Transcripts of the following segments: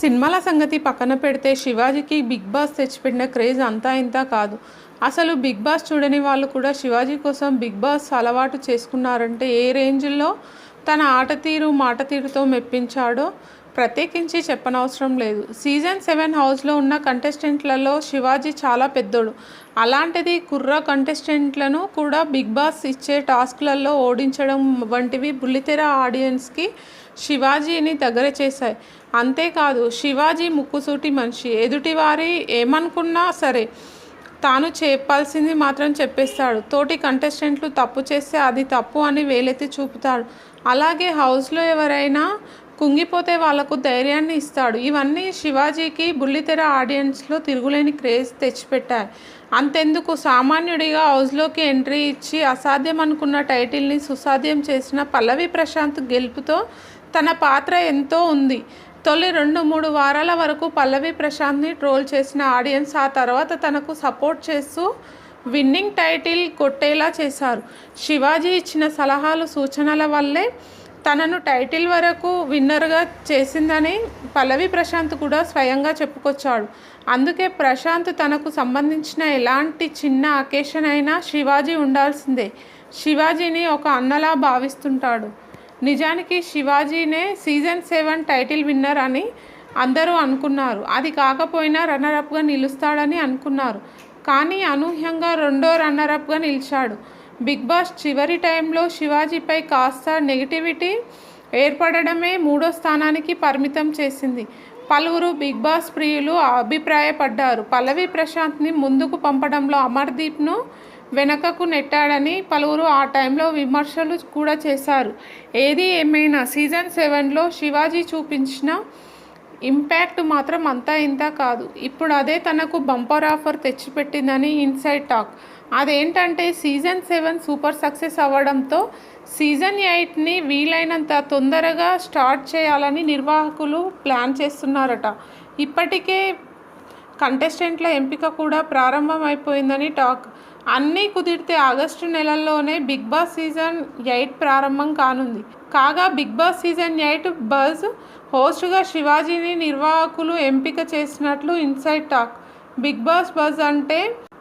సినిమాల సంగతి పక్కన పెడితే శివాజీకి బిగ్ బాస్ తెచ్చిపెట్టిన క్రేజ్ అంతా ఇంత కాదు. అసలు బిగ్ బాస్ చూడని వాళ్ళు కూడా శివాజీ కోసం బిగ్ బాస్ అలవాటు చేసుకున్నారంటే ఏ రేంజ్లో తన ఆట తీరు మాట తీరుతో మెప్పించాడో ప్రత్యేకించి చెప్పనవసరం లేదు. సీజన్ సెవెన్ హౌస్లో ఉన్న కంటెస్టెంట్లలో శివాజీ చాలా పెద్దోడు. అలాంటిది కుర్ర కంటెస్టెంట్లను కూడా బిగ్ బాస్ ఇచ్చే టాస్క్లలో ఓడించడం వంటివి బుల్లితెర ఆడియన్స్కి శివాజీని దగ్గర చేశాయి అంతేకాదు శివాజీ ముక్కుసూటి మనిషి. ఎదుటివారి ఏమనుకున్నా సరే తాను చెప్పాల్సింది మాత్రం చెప్పేస్తాడు. తోటి కంటెస్టెంట్లు తప్పు చేస్తే అది తప్పు అని వేలెత్తి చూపుతాడు. అలాగే హౌస్లో ఎవరైనా కుంగిపోతే వాళ్ళకు ధైర్యాన్ని ఇస్తాడు. ఇవన్నీ శివాజీకి బుల్లితెర ఆడియన్స్లో తిరుగులేని క్రేజ్ తెచ్చిపెట్టాయి. అంతెందుకు? సామాన్యుడిగా హౌస్లోకి ఎంట్రీ ఇచ్చి అసాధ్యం అనుకున్న టైటిల్ని సుసాధ్యం చేసిన పల్లవి ప్రశాంత్ గెలుపుతో తన పాత్ర ఎంతో ఉంది. తొలి రెండు మూడు వారాల వరకు పల్లవి ప్రశాంత్ని ట్రోల్ చేసిన ఆడియన్స్ ఆ తర్వాత తనకు సపోర్ట్ చేస్తూ విన్నింగ్ టైటిల్ కొట్టేలా చేశారు. శివాజీ ఇచ్చిన సలహాలు సూచనల వల్లే తనను టైటిల్ వరకు విన్నర్గా చేసిందని పల్లవి ప్రశాంత్ కూడా స్వయంగా చెప్పుకొచ్చాడు. అందుకే ప్రశాంత్ తనకు సంబంధించిన ఎలాంటి చిన్న అకేషన్ అయినా శివాజీ ఉండాల్సిందే. శివాజీని ఒక అన్నలా భావిస్తుంటాడు. నిజానికి శివాజీనే సీజన్ సెవెన్ టైటిల్ విన్నర్ అని అందరూ అనుకున్నారు. అది కాకపోయినా రన్నరప్గా నిలుస్తాడని అనుకున్నారు. కానీ అనూహ్యంగా రెండో రన్నరప్గా నిలిచాడు. బిగ్ బాస్ చివరి టైంలో శివాజీపై కాస్త నెగిటివిటీ ఏర్పడడమే మూడో స్థానానికి పరిమితం చేసింది. పలువురు బిగ్ బాస్ ప్రియులు అభిప్రాయపడ్డారు. పల్లవి ప్రశాంత్ని ముందుకు పంపడంలో అమర్దీప్ను వెనకకు నెట్టాడని పలువురు ఆ టైంలో విమర్శలు కూడా చేశారు. ఏది ఏమైనా సీజన్ సెవెన్లో శివాజీ చూపించిన ఇంపాక్ట్ మాత్రం అంతా ఇంత కాదు. ఇప్పుడు అదే తనకు బంపర్ ఆఫర్ తెచ్చిపెట్టిందని ఇన్సైడ్ టాక్. అదేంటంటే సీజన్ సెవెన్ సూపర్ సక్సెస్ అవ్వడంతో సీజన్ ఎయిట్ని వీలైనంత తొందరగా స్టార్ట్ చేయాలని నిర్వాహకులు ప్లాన్ చేస్తున్నారట. ఇప్పటికే కంటెస్టెంట్ల ఎంపిక కూడా ప్రారంభమైపోయిందని టాక్. అన్నీ కుదిరితే ఆగస్టు నెలల్లోనే బిగ్ బాస్ సీజన్ ఎయిట్ ప్రారంభం కానుంది. కాగా big boss season eight buzz హోస్ట్గా శివాజీని నిర్వాహకులు ఎంపిక చేసినట్లు inside talk. Big boss buzz అంటే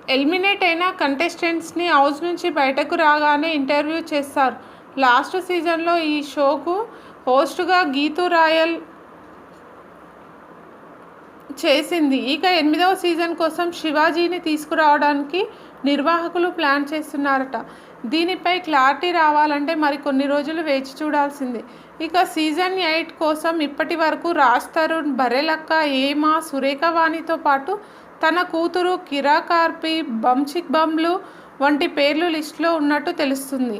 ఎలిమినేట్ అయిన కంటెస్టెంట్స్ని హౌస్ నుంచి బయటకు రాగానే ఇంటర్వ్యూ చేస్తారు. లాస్ట్ సీజన్లో ఈ షోకు హోస్ట్గా గీతూ రాయల్ చేసింది. ఇక ఎనిమిదవ సీజన్ కోసం శివాజీని తీసుకురావడానికి నిర్వాహకులు ప్లాన్ చేస్తున్నారట. దీనిపై క్లారిటీ రావాలంటే మరి కొన్ని రోజులు వేచి చూడాల్సిందే. ఇక సీజన్ ఎయిట్ కోసం ఇప్పటి వరకు రాజ్ తరుణ్ బరెలక్క ఏమా సురేఖ వాణితో పాటు తన కూతురు కిరా కార్పి బంచిక్ బంబ్లు వంటి పేర్లు లిస్టులో ఉన్నట్టు తెలుస్తుంది.